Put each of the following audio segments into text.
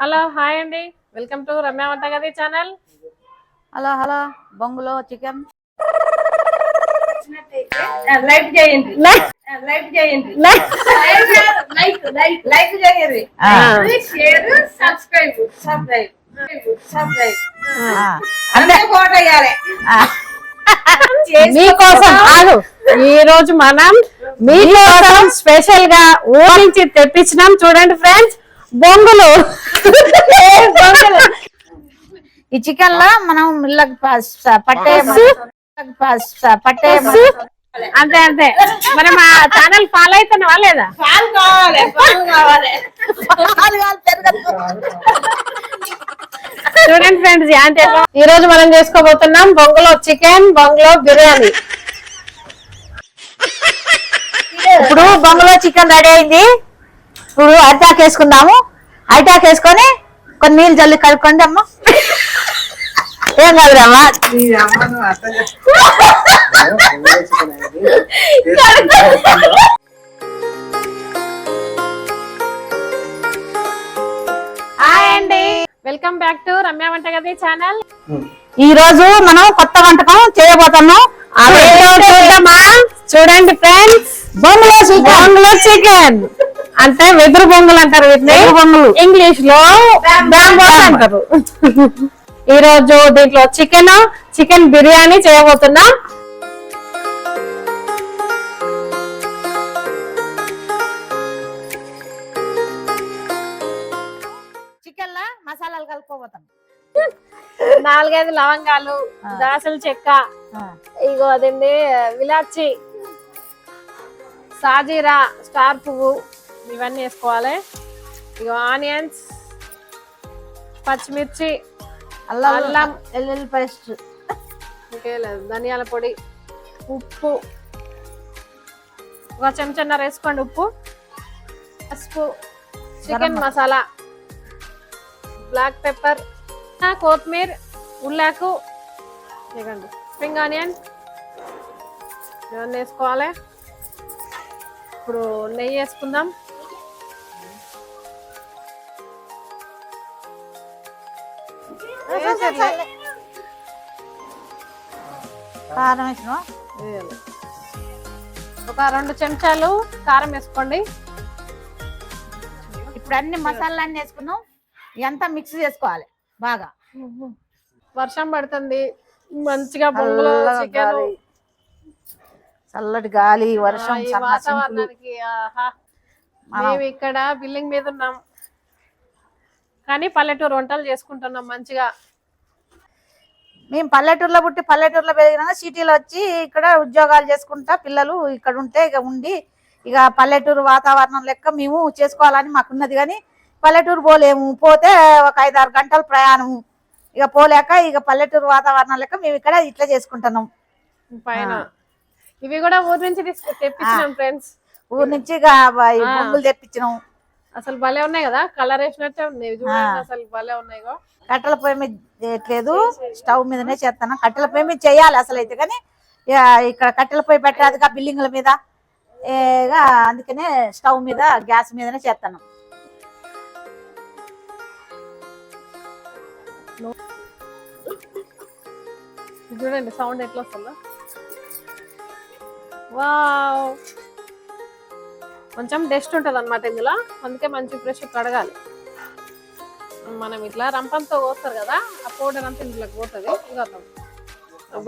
Hello hi అండి. Welcome to Ramya వంటగది channel. Hello hello బొంగులో చికెన్. లైక్ చేయండి. లైక్ చేయండి. లైక్ లైక్ లైక్ చేయండి. షేర్ సబ్స్క్రైబ్ సబ్స్క్రైబ్ సబ్స్క్రైబ్ అంతే కోట వేయాలి మీకోసం కాదు. ఈ రోజు మనం మీకోసం స్పెషల్గా ఊరి నుంచి తెప్పించినాం. చూడండి ఫ్రెండ్స్ బొంగులు. బొంగులు. ఈ చికెన్లో మనం మిల్లకి పట్టే పట్టే అంతే అంతే. మరి మా ఛానల్ ఫాలో అవుతున్నావా లేదా? చూడండి ఫ్రెండ్స్ అంటే ఈ రోజు మనం చేసుకోబోతున్నాం బొంగులో చికెన్ బొంగులో బిర్యానీ. ఇప్పుడు బొంగులో చికెన్ రెడీ అయింది. ఇప్పుడు అరిటాక్ వేసుకుందాము. అరిటాక్ వేసుకొని కొన్ని నీళ్ళు జల్లి కలుపుకోండి అమ్మ. ఏం కాదురమ్మా హాయ్ అండి. వెల్కమ్ బ్యాక్ టు రమ్య వంటగది ఛానల్ ఈ రోజు మనం కొత్త వంటకం చేయబోతున్నాం. చూద్దామా? చూడండి ఫ్రెండ్స్ బొంగులో చికెన్ బొంగులో చికెన్ అంటే వెదురు బొంగులు అంటారు వీటిని వెదురు బొంగులు. ఇంగ్లీష్లో బ్యాంబోస్ అంటారు ఈ రోజు దీంట్లో చికెన్ చికెన్ బిర్యానీ చేయబోతున్నాం చికెన్ లా మసాలాలు కలుపుకోబోతాం నాలుగైదు లవంగాలు. దాసల చెక్క. ఇగో అదండి విలాచి సాజీరా స్టార్ పువ్వు ఇవన్నీ వేసుకోవాలి. ఇగో ఆనియన్స్ పచ్చిమిర్చి అల్లం అల్లం. వెల్లుల్లి పేస్ట్. ఇంకే లేదు ధనియాల పొడి ఉప్పు. ఒక చెంచన్నర వేసుకోండి ఉప్పు. పసుపు చికెన్ మసాలా బ్లాక్ పెప్పర్ కొత్తిమీర ఉల్లాకు ఇవ్వండి స్ప్రింగ్ ఆనియన్. ఇవన్నీ వేసుకోవాలి. ఇప్పుడు నెయ్యి వేసుకుందాం. కారం వేసినాం. ఒక రెండు చెంచాలు కారం వేసుకోండి. ఇప్పుడు అన్ని మసాలా అన్ని వేసుకున్నాం. ఇదంతా మిక్స్ చేసుకోవాలి బాగా. వర్షం పడుతుంది. మంచిగా బొంగులో చికెన్. చల్లటి గాలి వర్షం. వాతావరణానికి మేము ఇక్కడ బిల్డింగ్ మీద ఉన్నాం. కానీ పల్లెటూరు వంటలు చేసుకుంటున్నాం మంచిగా. మేము పల్లెటూరులో పుట్టి పల్లెటూరులో పెరిగినా సిటీలో వచ్చి ఇక్కడ ఉద్యోగాలు చేసుకుంటా పిల్లలు ఇక్కడ ఉంటే ఇక ఉండి ఇక పల్లెటూరు వాతావరణం లెక్క మేము చేసుకోవాలని మాకున్నది. కానీ పల్లెటూరు పోలేము. పోతే ఒక ఐదు ఆరు గంటల ప్రయాణము. ఇక పోలేక ఇక పల్లెటూరు వాతావరణం లెక్క మేము ఇక్కడ ఇట్లా చేసుకుంటున్నాం. పైన. ఇవి కూడా ఊరి నుంచి తెప్పించినాం ఫ్రెండ్స్. ఊరు నుంచి ఇక. బొంగులు తెప్పించినాం. అసలు భలే ఉన్నాయి కదా? కలర్ వేసినట్టే ఉన్నాయి. చూడండి. అసలు భలే ఉన్నాయి. కట్టెల పొయ్యి మీద చేయట్లేదు. స్టవ్ మీదనే చేస్తాను. కట్టెల పొయ్యి మీద చేయాలి అసలు అయితే కానీ ఇక ఇక్కడ కట్టెల పొయ్యి పెట్టరాదుగా బిల్డింగ్ల మీద. అందుకనే స్టవ్ మీద గ్యాస్ మీదనే చేస్తాను. చూడండి సౌండ్ ఎట్లా వస్తుందో. వావ్! కొంచెం డస్ట్ ఉంటుంది అనమాట ఇందులో. అందుకే మంచి ఫ్రెష్ కడగాలి. మనం ఇట్లా రంపంతో కోస్తారు కదా ఆ పౌడర్ అంతా ఇందులోకి పోతుంది.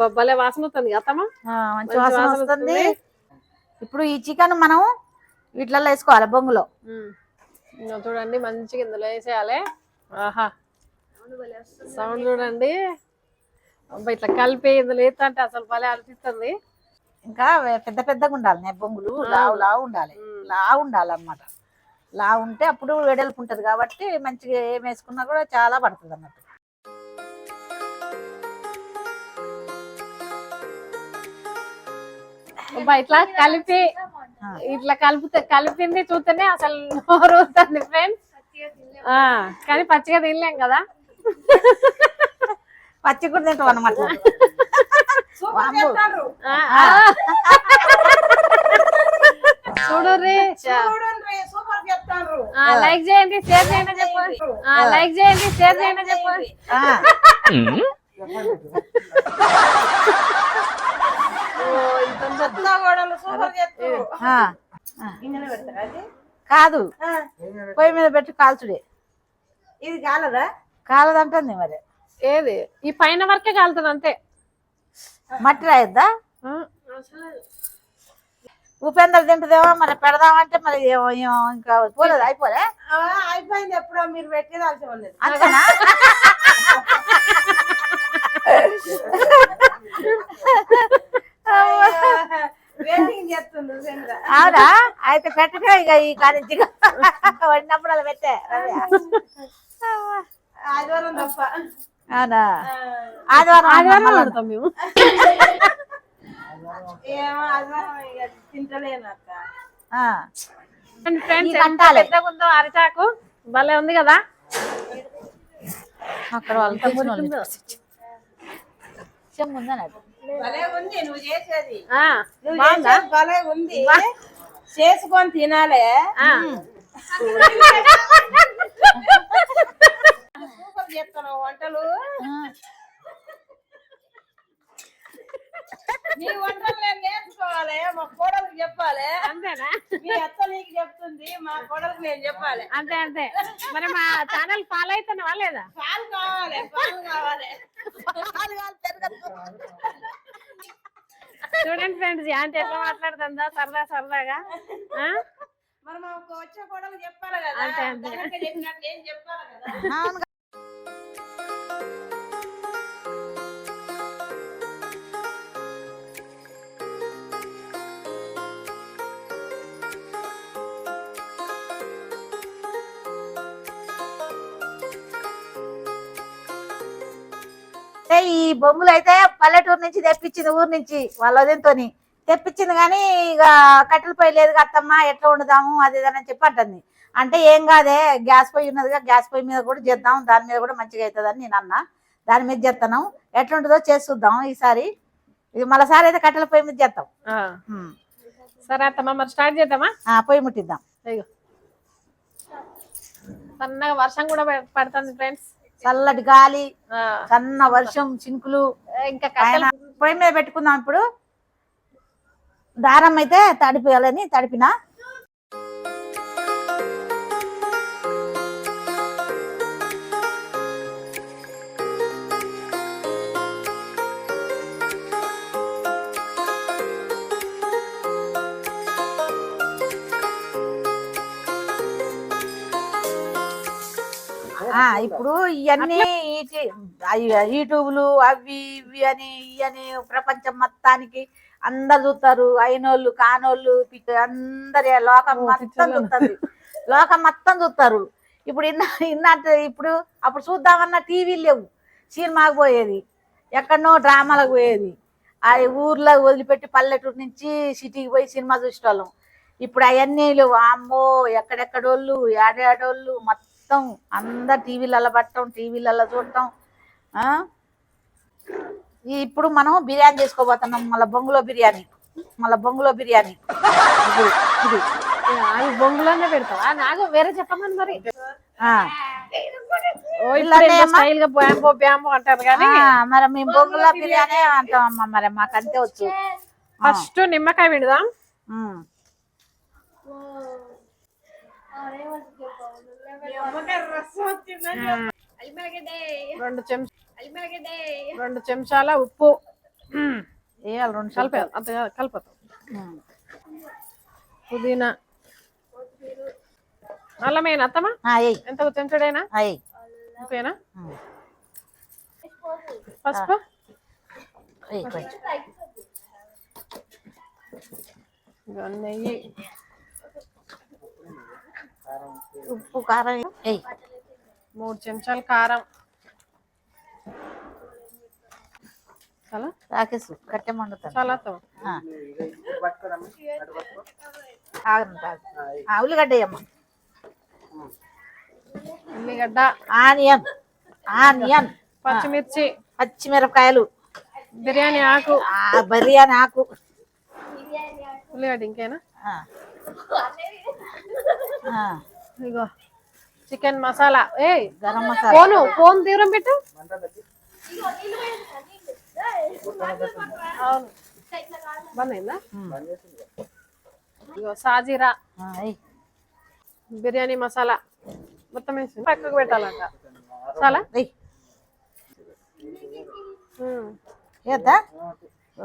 భలే వాసన వస్తుంది అత్తమ్మ. ఆ, మంచి వాసన వస్తుంది. ఇప్పుడు ఈ చికెన్ మనం వీటిలలో వేసుకోవాలి బొంగులో. చూడండి మంచిగా ఇందులో వేసేయాలి. ఆహా. సౌండ్ చూడండి. ఇట్లా కలిపి ఇందులో వేస్తుంటే అసలు భలే అనిపిస్తుంది. ఇంకా పెద్ద పెద్దగా ఉండాలి బొంగులు. లావు లావు ఉండాలి. ఉమ్. లావు ఉండాలి అన్నమాట లావు ఉంటే అప్పుడు వెడల్పు ఉంటది కాబట్టి మంచిగా ఏం వేసుకున్నా కూడా చాలా పడుతుంది అన్నట్టు. ఇట్లా కలిపి. ఇట్లా కలిపితే కలిపింది చూస్తేనే అసలు నోరుతుంది ఫ్రెండ్స్ కానీ పచ్చిగా తినలేం కదా. పచ్చి కూడా తింటాం అన్నమాట సూపర్ చేస్తారు ఆ, ఆ. చూడు రే చూడండి సూపర్ చేస్తారు చేస్తాండ్రు లైక్ చేయండి షేర్ చేయండి చెప్పు. లైక్ చేయండి. షేర్ చేయండి చెప్పు ఆ, కొత్త గోడలు సూపర్ చేస్తారు ఆ, ఇంగనే పెడతారా అది కాదు పొయ్యి మీద పెట్టి కాల్చుడే. ఇది కాలదా? కాలదంటుంది మరి. ఏది? ఈ పైన వరకే కాలుతుంది అంతే. మట్టి రాయొద్దా? ఉపేంద్ర తింటుందేమో మరి పెడదామంటే మరి ఇంకా పోలేదు అయిపోలే. అయిపోయింది ఎప్పుడో మీరు పెట్టేది అవసరం లేదు అంతేనా? వెయిటింగ్ చేస్తుంది చంద్ర అవునా? అయితే పెట్టగా ఇక ఈ కానించి వండినప్పుడు అలా పెట్టే. ఆదివారం తప్ప. అవునా? ఆదివారం ఆదివారం మేము. ఏమో తింటలేను అక్క ఉందో అరిటాకు భలే ఉంది కదా? అక్కడ వాళ్ళు తెచ్చిన వాళ్ళు చెమ్ము ఉందన్నట్టు భలే ఉంది నువ్వు చేసేది. భలే చేసుకొని తినాలే. ఆ, సూపర్ చేస్తున్నావు వంటలు. నీ వంటలు నేను నేర్చుకోవాలి మా కోడలకు చెప్పాలి. అంతేనా? మీ అత్త నీకు చెప్తుంది మా కోడలకు నేను చెప్పాలి. అంతే అంతే. మరి మా ఛానల్ ఫాలో అవుతున్నావా లేదా పాలు కావాలి పాలు కావాలి. చూడండి ఫ్రెండ్స్ ఆంటీ ఎట్లా మాట్లాడుతుందా సరదా సరదాగా. ఆ? మరి మాకు వచ్చే కోడలు చెప్పాలి కదా. అంతే, అంతే. చెప్పినట్టు చెప్పాలి కదా. అంటే ఈ బొమ్మలు అయితే పల్లెటూరు నుంచి తెప్పించింది ఊరు నుంచి వాళ్ళ వదినతోని. తెప్పించింది కానీ ఇక కట్టెల పొయ్యి లేదు అత్తమ్మ ఎట్లా వండుదాము అది ఇది అని చెప్పి అంటుంది. అంటే ఏం కాదే గ్యాస్ పొయ్యి ఉన్నదిగా గ్యాస్ పొయ్యి మీద కూడా చేద్దాం దాని మీద కూడా మంచిగా అవుతుందని నేను అన్నా. దాని మీద చేస్తాను ఎట్లుంటుందో చేసి చూద్దాం ఈసారి. ఇది మళ్ళీసారి అయితే కట్టెల పొయ్యి మీద. ఉమ్. సరే అత్తమ్మ మరి స్టార్ట్ చేద్దామా? పొయ్యి ముట్టిద్దాం. సన్నగా వర్షం కూడా పడ- పడుతుంది ఫ్రెండ్స్. చల్లటి గాలి సన్న వర్షం చినుకులు. ఇంకా పొయ్యి మీద పెట్టుకుందాం ఇప్పుడు. దారం అయితే తడిపేయాలని తడిపిన. ఇప్పుడు ఇవన్నీ యూట్యూబ్లు అవి ఇవి అని ఇవి అని ప్రపంచం మొత్తానికి అందరు చూస్తారు అయినోళ్ళు కానోళ్ళు అందరి లోకం మొత్తం. చూస్తారు లోకం మొత్తం చూస్తారు ఇప్పుడు ఇన్న ఇన్నట్టు ఇప్పుడు అప్పుడు చూద్దామన్న టీవీ లేవు. సినిమాకి పోయేది. ఎక్కడనో డ్రామాలకు పోయేది. ఆ ఊర్లో వదిలిపెట్టి పల్లెటూరు నుంచి సిటీకి పోయి సినిమా చూసేవాళ్ళం ఇప్పుడు అవన్నీ లేవు. అమ్మో ఎక్కడెక్కడోళ్ళు ఏడాడోళ్ళు మొత్తం అందరు టీవీలలో పట్టడం టీవీలలో చూడటం. ఇప్పుడు మనం బిర్యానీ చేసుకోబోతున్నాం. మళ్ళీ బొంగులో బిర్యానీ. మళ్ళీ బొంగులో బిర్యానీ. ఇప్పుడు ఇది. అవి బొంగులోనే పెడతావా? నాకు వేరే చెప్పమని మరి? స్టైల్గా బ్యాంబో బ్యాంబో అంటారు కానీ ఆ, మరి మేము బొంగులో బిర్యానీ అంటాం అమ్మ మరి. మాకు అంతే వచ్చు ఫస్ట్ నిమ్మకాయ విడదాం. రెండు చెంచా రెండు చెంచాల ఉప్పు. వేయాలి రెండు కలిపే కలిపే అంత కలుపుతాం పుదీనా. అల్లమేనా అత్తమా ఎంత చెంచడేనా? ఉప్పేనా పసుపు? నెయ్యి ఉప్పు కారం. మూడు చెంచాలు కారం. చాలా? రాకేసు కట్టె మండుతాను. చాలా ఉల్లిగడ్డ ఉల్లిగడ్డ. Onion onion. పచ్చిమిర్చి. పచ్చిమిరపకాయలు. బిర్యానీ ఆకు. ఆ, బిర్యానీ ఆకు. ఉల్లిగడ్డ ఇంకేనా. ఇగో చికెన్ మసాలా ఏ గరం మసాలా ఫోను ఫోన్ దూరం పెట్టు అవును బంద్ ఇగో సాజీరా. బిర్యానీ మసాలా మొత్తం వేసి పక్కకు పెట్టాలంట చాలా ఏద్దా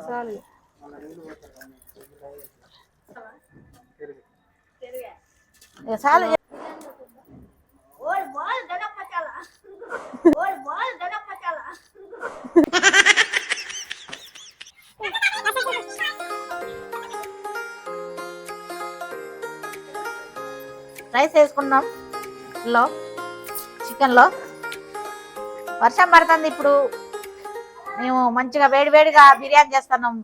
చాలు చాలు రైస్ వేసుకున్నాం లో చికెన్లో వర్షం పడుతుంది ఇప్పుడు. మేము మంచిగా వేడివేడిగా బిర్యానీ చేస్తున్నాం.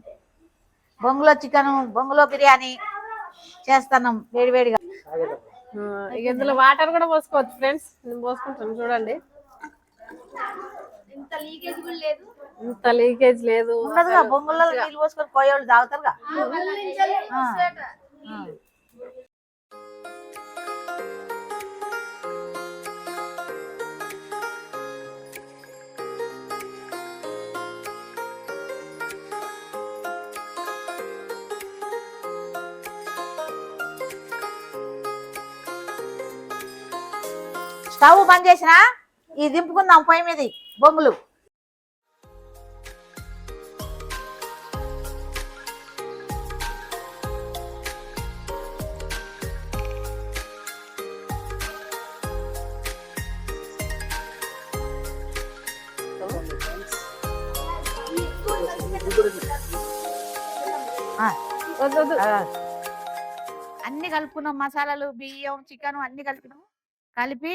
బొంగులో చికెన్ బొంగులో బిర్యానీ చేస్తున్నాం వేడివేడిగా ఇక ఇందులో వాటర్ కూడా పోసుకోవచ్చు ఫ్రెండ్స్. నేను పోసుకుంటాను చూడండి. ఇంత లీకేజ్ లేదు? ఉండదుగా బొంగులలో నీళ్ళు పోసుకొని పోయేవాళ్ళు తాగుతారుగా? స్టవ్ బంద్ చేసిన ఇది దింపుకుందాం పొయ్యి మీద. బొంగులు. అన్ని కలుపుకున్నాం మసాలాలు బియ్యం చికెన్ అన్ని కలిపినాం. కలిపి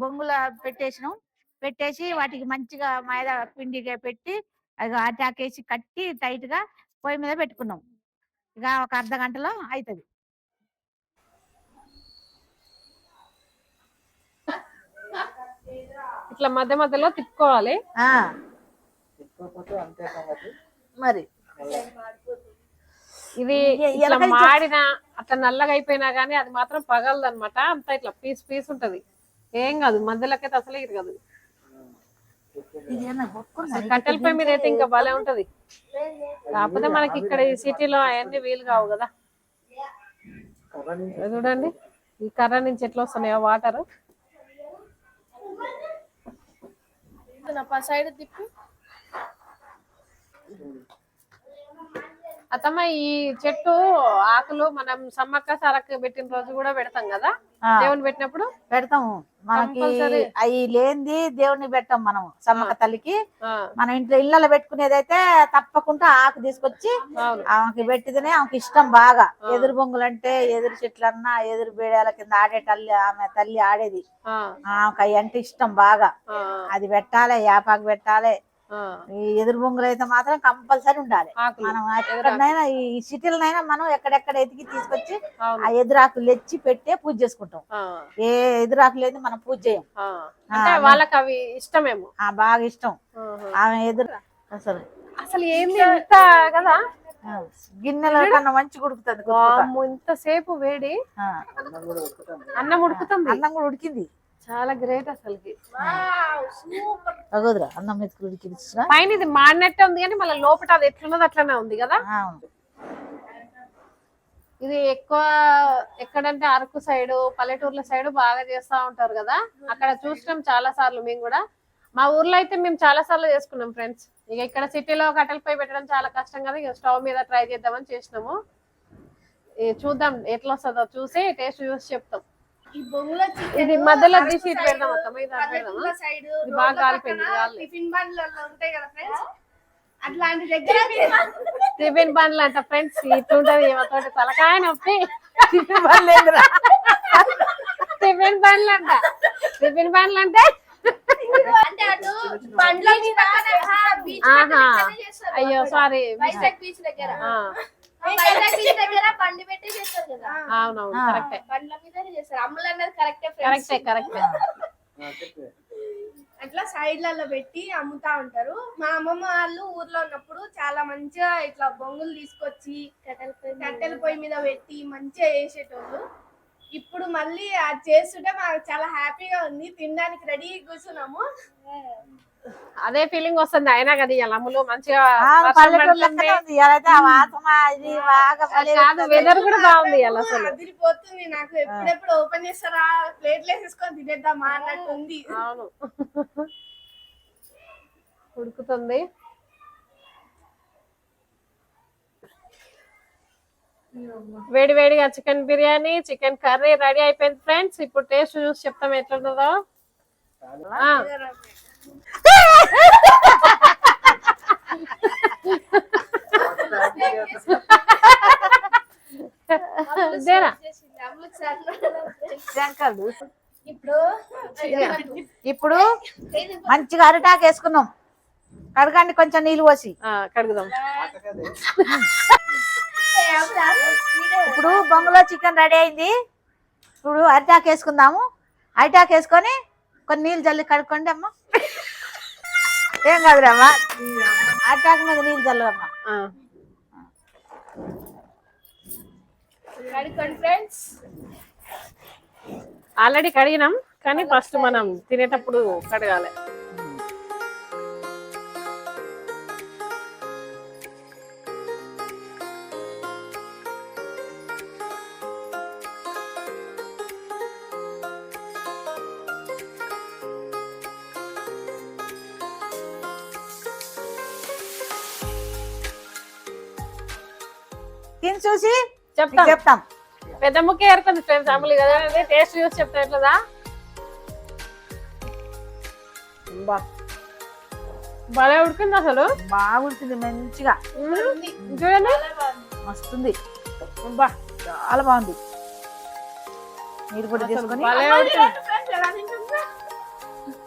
బొంగుల పెట్టేసినాం. పెట్టేసి వాటికి మంచిగా మైదా పిండిగా పెట్టి అది ఆటాకేసి కట్టి టైట్గా పొయ్యి మీద పెట్టుకున్నాం. ఇక ఒక అర్ధ గంటలో అవుతుంది ఇట్లా మధ్య మధ్యలో తిప్పుకోవాలి. మరి. ఇది ఇట్లా మాడిన అట్లా నల్లగా అయిపోయినా గానీ అది మాత్రం పగలదు అనమాట అంత ఇట్లా పీస్ పీస్ ఉంటది. ఏం కాదు మధ్యలోకైతే అసలే ఇరగదు ఇది ఏమన్నా కొట్టుకుందా? అసలు కట్టెల పొయ్యి మీద అయితే ఇంకా భలే ఉంటది. కాకపోతే మనకి ఇక్కడ ఈ సిటీలో అవన్నీ వీలు కావు కదా. చూడండి ఈ కర్ర నుంచి ఎట్లా వస్తున్నాయో వాటర్. సైడ్ తిప్పి. అత్తమ్మ ఈ చెట్టు ఆకులు మనం సమ్మక్క సారక్క పెట్టిన రోజు కూడా పెడతాం కదా? దేవుని పెట్టినప్పుడు? పెడతాము. మనకి. అవి లేనిది దేవుని పెట్టాం మనం సమ్మక్క తల్లికి. మన ఇంట్లో ఇళ్ళలో పెట్టుకునేదైతే తప్పకుండా ఆకు తీసుకొచ్చి ఆమెకి పెట్టితేనే ఆమెకి ఇష్టం బాగా. ఎదురు బొంగులు అంటే ఎదురు చెట్లన్నా ఎదురు బేడాల కింద ఆడే తల్లి ఆమె తల్లి ఆడేది. ఆమెకి అవి అంటే ఇష్టం బాగా. అది పెట్టాలి యాపాకు పెట్టాలి ఎదురు బొంగులు అయితే మాత్రం కంపల్సరీ ఉండాలి. మనం ఎక్కడైనా ఈ సిటీలనైనా మనం ఎక్కడెక్కడ ఎతికి తీసుకొచ్చి ఆ ఎదురాకులు తెచ్చి పెట్టే పూజ చేసుకుంటాం. ఆ, ఏ ఎదురాకు లేదు మనం పూజ చేయం. వాళ్ళకి అవి ఇష్టమేమో. ఆ బాగా ఇష్టం. ఆమె ఎదురు అసలు అసలు ఏంది ఇంత కదా? గిన్నెల కన్నా మంచి ఉడుకుతుంది ఇంతసేపు వేడి. అన్నం ఉడుకుతుంది. అన్నం కూడా ఉడికింది. చాలా గ్రేట్ అసలుకి తగదురా అన్నం? పైన ఇది మాడినట్టే ఉంది కానీ మళ్ళీ లోపల అది ఎట్లున్నది అట్లనే ఉంది కదా? ఇది ఎక్కువ ఎక్కడంటే అరకు సైడ్ పల్లెటూర్ల సైడ్ బాగా చేస్తా ఉంటారు కదా? అక్కడ చూసినాం చాలా సార్లు మేము కూడా. మా ఊర్లో అయితే మేము చాలా సార్లు చేసుకున్నాం ఫ్రెండ్స్ ఇక ఇక్కడ సిటీలో కట్టెలపై పెట్టడం చాలా కష్టం కదా ఇక స్టవ్ మీద ట్రై చేద్దామని చేసినాము. చూద్దాం ఎట్లా వస్తుందో చూసి టేస్ట్ చూసి చెప్తాం. ఇది మధ్యలో తీసి ఇటు పెడదాం అత్తమ్మ, ఇది అటు పెడదామా? పల్లెటూర్ల సైడు, ఇది బాగా కాలిపోయింది, కాలే. టిఫిన్ బండ్లలో ఉంటాయి కదా ఫ్రెండ్స్ అట్లాంటి దగ్గర టిఫిన్ బండ్లు అంట ఫ్రెండ్స్ ఇట్లుంటది తలకాయ నొప్పి. టిఫిన్ బండ్లు అంట. టిఫిన్ బండ్లు అంటే అంటే అటు బండ్ల ఆహా. అయ్యో సారీ వైజాగ్ బీచ్ దగ్గర. అవునవును. కరెక్టే. మీదనే చేస్తారు. అమ్ములు అన్నది కరెక్టే కరెక్టే ఫ్రెండ్స్ కరెక్టే అట్లా సైడ్లలో పెట్టి అమ్ముతా ఉంటారు. మా అమ్మమ్మ వాళ్ళు ఊర్లో ఉన్నప్పుడు చాలా మంచిగా ఇట్లా బొంగులు తీసుకొచ్చి కట్టెల పొయ్యి మీద. పెట్టి మంచిగా చేసేటోళ్ళు. ఇప్పుడు మళ్ళీ అది చేస్తుంటే మాకు చాలా హ్యాపీగా ఉంది. తినడానికి రెడీ కూర్చున్నాము. అదే ఫీలింగ్ వస్తుంది అయినా కదా ఇవాళ అమ్ములు మంచిగా కాదు. వెదర్ కూడా బాగుంది అసలు. అదిరిపోతుంది నాకు. ఎప్పుడెప్పుడు ఓపెన్ చేస్తారా? ప్లేట్లు వేసేసుకొని తినేద్దామా అన్నట్టు ఉంది. అవును. ఉడుకుతుంది. వేడి వేడిగా chicken biryani chicken curry ready అయిపోయింది ఫ్రెండ్స్. ఇప్పుడు టేస్ట్ చూసి చెప్తాం ఎట్లుంటుందో. ఆ, ఇదేనా శంకర్లు. ఇప్పుడు ఇప్పుడు మంచిగా అరిటాకు వేసుకున్నాం. కడగండి కొంచెం నీళ్ళు పోసి. ఆ, కడుగుదాం. ఇప్పుడు బొంగులో చికెన్ రెడీ అయింది. ఇప్పుడు అరిటాకు వేసుకుందాము. అరిటాకు వేసుకొని కొన్ని నీళ్ళు జల్లి కడుక్కోండి అమ్మ. ఏం కాదురమ్మా అరిటాకు మీద నీళ్ళు చల్లవమ్మా ఆ, కడుక్కోండి ఫ్రెండ్స్ ఆల్రెడీ కడిగినాం కానీ ఫస్ట్ మనం తినేటప్పుడు కడగాలి. చూసి చెప్తాం. చెప్తాం. పెద్ద ముక్క ఏరుకుంది ఫ్రెండ్స్ అమ్ములు కదా? టేస్ట్ చూసి చెప్తా ఎట్లదా? బా భలే ఉడికింది అసలు. బాగుంటుంది మంచిగా. మ్మ్. చూడండి. వస్తుంది బా చాలా బాగుంది. మీరు కూడా చేసుకొని ఉడికింది.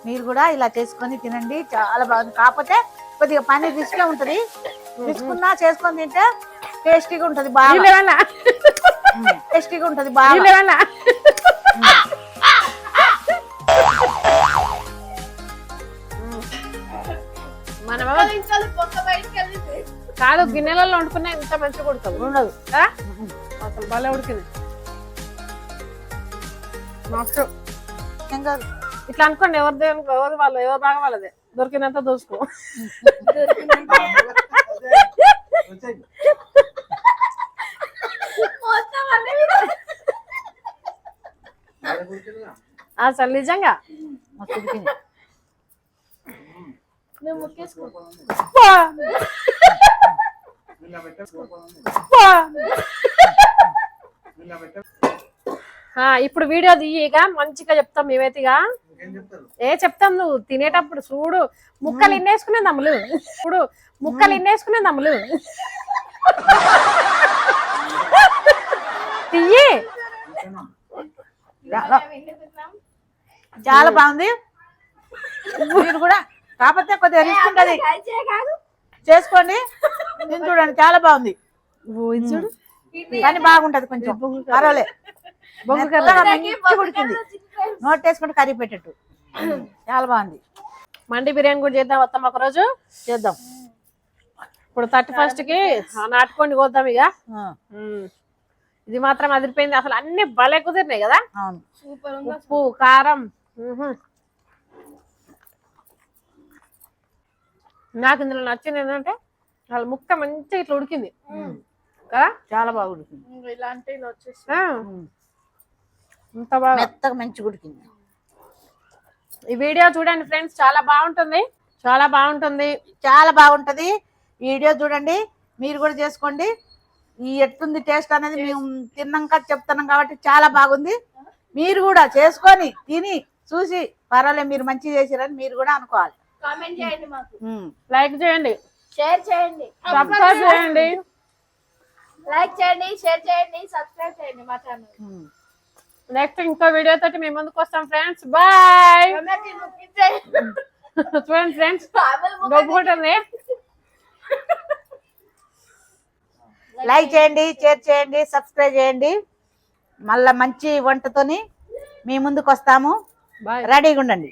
మీరు కూడా ఇలా చేసుకొని తినండి చాలా బాగుంది. కాకపోతే కొద్దిగా పని రిస్క్ ఉంటది. తీసుకున్నా చేసుకొని తింటే టేస్టీగా ఉంటది బాగా. టేస్టీగా ఉంటది బాగా. వెళ్ళింది. కాదు గిన్నెలలో వండుకున్నా ఇంత మంచిగా ఉడకదు ఉండదు? అసలు భలే ఉడికింది. మస్తు ఏం కాదు. ఇట్లా అనుకోండి ఎవరి దేవునికి ఎవరు వాళ్ళు ఎవరు బాగా వాళ్ళదే. దొరికినంత దోసుకో మొత్తం అన్నీ అసలు నిజంగా. ఇప్పుడు వీడియో తీయగా మంచిగా చెప్తాం మేమైతేగా ఏ చెప్తాం నువ్వు? తినేటప్పుడు చూడు. ముక్కలు ఇన్నేసుకునే నమ్ములు చూడు. ముక్కలు ఇన్నేసుకునే నమ్ములు తియ్యి చాలా బాగుంది. మీరు కూడా కాకపోతే కొద్దిగా రిస్క్ ఉంటది. చేసుకోండి. తిని చూడండి చాలా బాగుంది. చూడు. కానీ బాగుంటది కొంచెం. పర్వాలే. ఉడికింది నోట్ వేసుకుంటే కర్రీ పెట్టట్టు. చాలా బాగుంది. మండి బిర్యానీ కూడా చేద్దాం వస్తాం ఒక రోజు చేద్దాం. ఇప్పుడు థర్టీ ఫస్ట్కి ఆ నాటుకోండి కోద్దాం ఇక. ఇది మాత్రం అదిరిపోయింది. అసలు అన్ని భలే కుదిరినాయి కదా. అవును. సూపర్ ఉంది? ఉప్పు కారం. నాకు ఇందులో నచ్చింది ఏంటంటే వాళ్ళ ముక్క మంచిగా ఇట్లా ఉడికింది. కదా? చాలా బాగా ఉడికింది. ఇలాంటి ఇలా వచ్చేసి. ఇంత బాగా. మెత్తగా మంచిగా ఉడికింది. ఈ వీడియో చూడండి ఫ్రెండ్స్ చాలా బాగుంటుంది. చాలా బాగుంటుంది. చాలా బాగుంటది. ఈ వీడియో చూడండి మీరు కూడా చేసుకోండి. ఈ ఎట్టుంది టేస్ట్ అనేది మేము తిన్నాక చెప్తున్నాం కాబట్టి చాలా బాగుంది. మీరు కూడా చేసుకొని తిని చూసి పర్వాలేదు మీరు మంచిగా చేసిరని మీరు కూడా అనుకోవాలి. కామెంట్ చేయండి మాకు. ఉమ్. లైక్ చేయండి. షేర్ చేయండి. సబ్స్క్రైబ్ చేయండి. లైక్ చేయండి షేర్ చేయండి సబ్స్క్రైబ్ చేయండి మా ఛానల్. నెక్స్ట్ ఇంకో వీడియో తోటి మేము ముందుకు వస్తాం ఫ్రెండ్స్ బాయ్ చూడండి ఫ్రెండ్స్ గొప్పకుంటుంది లైక్ చేయండి షేర్ చేయండి సబ్స్క్రైబ్ చేయండి. మళ్ళా మంచి వంటతోని మీ ముందుకు వస్తాము. రెడీగా ఉండండి.